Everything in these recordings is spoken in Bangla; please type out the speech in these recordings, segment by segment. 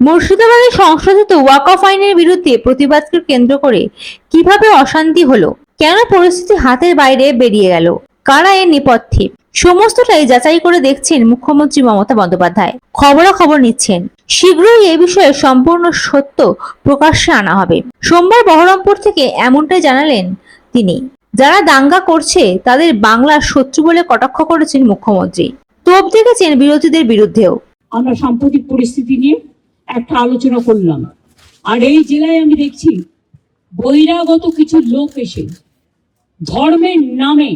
মুর্শিদাবাদে সংশোধিত ওয়াকফ আইনের বিরুদ্ধে প্রতিবাদকে কেন্দ্র করে কীভাবে অশান্তি হলো? কেন পরিস্থিতি হাতের বাইরে বেরিয়ে গেল? কারা এর নেপথ্যে? সমস্তটাই যাচাই করে দেখছেন মুখ্যমন্ত্রী মমতা বন্দ্যোপাধ্যায়। খবরাখবর নিচ্ছেন। শীঘ্রই এ বিষয়ে সম্পূর্ণ সত্য প্রকাশ্যে আনা হবে। সোমবার বহরমপুর থেকে এমনটাই জানালেন তিনি। যারা দাঙ্গা করছে, তাদের বাংলার শত্রু বলে কটাক্ষ করেছেন মুখ্যমন্ত্রী। তোপ দেখেছেন বিরোধীদের বিরুদ্ধেও। আমরা সাম্প্রতিক পরিস্থিতি নিয়ে একটা আলোচনা করলাম। আর এই জেলায় আমি দেখছি বহিরাগত কিছু লোক এসে ধর্মের নামে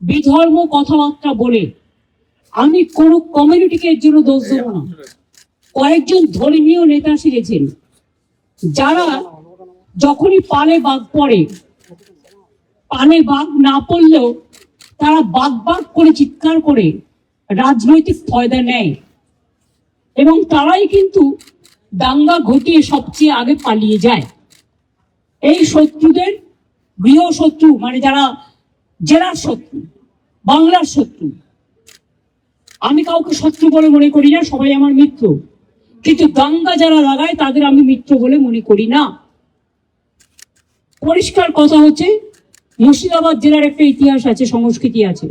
বিধর্ম কথাবার্তা বলে। আমি কোনো কমিউনিটিকে এর জন্য দোষ দেবো না। কয়েকজন ধর্মীয় নেতা সেজেছেন যারা যখনই পালে বাঘ পড়ে, পালে বাঘ না পড়লেও তারা বাঘ বাঘ করে চিৎকার করে রাজনৈতিক ফয়দা নেয়। এবং তারাই কিন্তু দাঙ্গা ঘটিয়ে সবচেয়ে আগে পালিয়ে যায়। এই শত্রুদের গৃহ শত্রু মানে যারা জেলার শত্রু, বাংলার শত্রু। আমি কাউকে শত্রু বলে মনে করি না, সবাই আমার মিত্র। কিন্তু দাঙ্গা যারা লাগায়, তাদের আমি মিত্র বলে মনে করি না। পরিষ্কার কথা হচ্ছে, মুর্শিদাবাদ জেলার একটা ইতিহাস আছে, সংস্কৃতি আছে।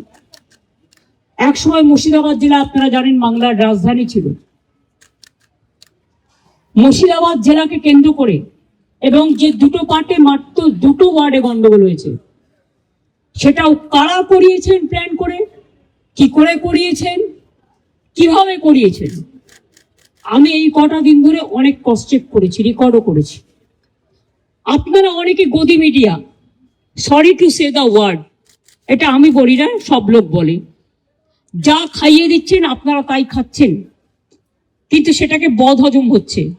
একসময় মুর্শিদাবাদ জেলা, আপনারা জানেন, বাংলার রাজধানী ছিল। মুর্শিদাবাদ জেলাকে কেন্দ্র করে এবং যে দুটো পার্টে মাত্র দুটো ওয়ার্ডে গন্ডগোল হয়েছে। সেটাও কারা করিয়েছেন প্ল্যান করে? কি করে করিয়েছেন? কীভাবে করিয়েছেন? আমি এই কটা দিন ধরে অনেক ক্রস করেছি রেকর্ডও করেছি। আপনারা অনেকে গদি media sorry to say the word এটা আমি বলি না, সব লোক বলে। যা খাইয়ে দিচ্ছেন, আপনারা তাই খাচ্ছেন। কিন্তু সেটাকে বদ হজম হচ্ছে।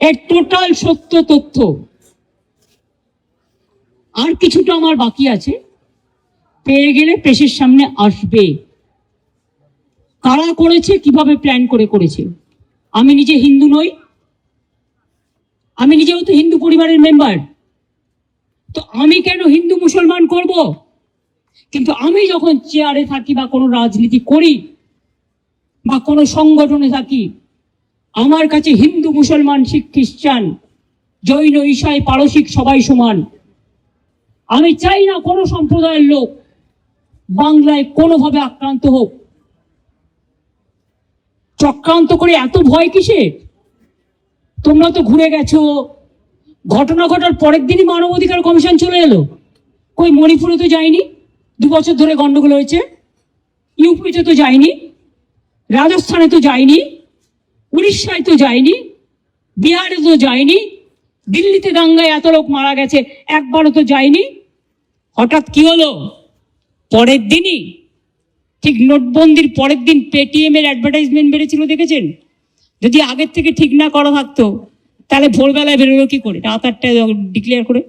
এর টোটাল সত্য তথ্য। আর কিছুটা আমার বাকি আছে। পেয়ে গেলে প্রেসের সামনে আসবে। কারা করেছে, কীভাবে প্ল্যান করে করেছে? আমি নিজে হিন্দু নই। আমি নিজেও তো হিন্দু পরিবারের মেম্বার তো আমি কেন হিন্দু মুসলমান করব? কিন্তু আমি যখন চেয়ারে থাকি বা কোনো রাজনীতি করি বা কোনো সংগঠনে থাকি আমার কাছে হিন্দু, মুসলমান, শিখ, খ্রিস্টান, জৈন, ঈশাই, পারসিক সবাই সমান। আমি চাই না কোনো সম্প্রদায়ের লোক বাংলায় কোনোভাবে আক্রান্ত হোক। চক্রান্ত করে এত ভয় কিসে তোমরা তো ঘুরে গেছো। ঘটনা ঘটার পরের দিনই মানবাধিকার কমিশন চলে এলো। কই, মণিপুরে তো যায়নি? দু বছর ধরে গন্ডগোল হয়েছে। ইউপিতে তো যায়নি। রাজস্থানে তো যায়নি। উড়িষ্যায় তো যায়নি বিহারে তো যায়নি, দিল্লিতে দাঙ্গায় এত লোক মারা গেছে, একবারও তো যায়নি। হঠাৎ কি হলো? পরের দিনই, ঠিক নোটবন্দির পরের দিন পেটিএম এর অ্যাডভার্টাইজমেন্ট বেড়েছিল, দেখেছেন? যদি আগের থেকে ঠিক না করা থাকতো, তাহলে ভোরবেলায় বেরোলো কি করে? রাত আটটায় ডিক্লেয়ার করে।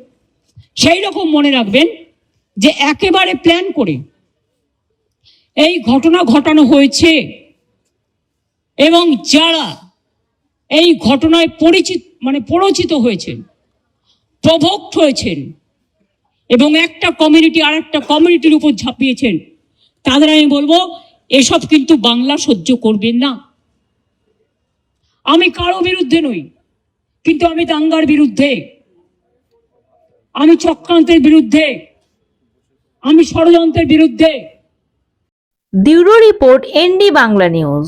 সেই রকম মনে রাখবেন যে একেবারে প্ল্যান করে এই ঘটনা ঘটানো হয়েছে। এবং যারা এই ঘটনায় পরিচিত মানে পরিচিত হয়েছেন, প্রভোক্ত হয়েছেন, এবং একটা কমিউনিটি আর একটা কমিউনিটির উপর ঝাঁপিয়েছেন, তাদের আমি বলব, এসব কিন্তু বাংলা সহ্য করবেন না। আমি কারও বিরুদ্ধে নই, কিন্তু আমি দাঙ্গার বিরুদ্ধে, আমি চক্রান্তের বিরুদ্ধে, আমি ষড়যন্ত্রের বিরুদ্ধে। Bureau report ND Bangla news.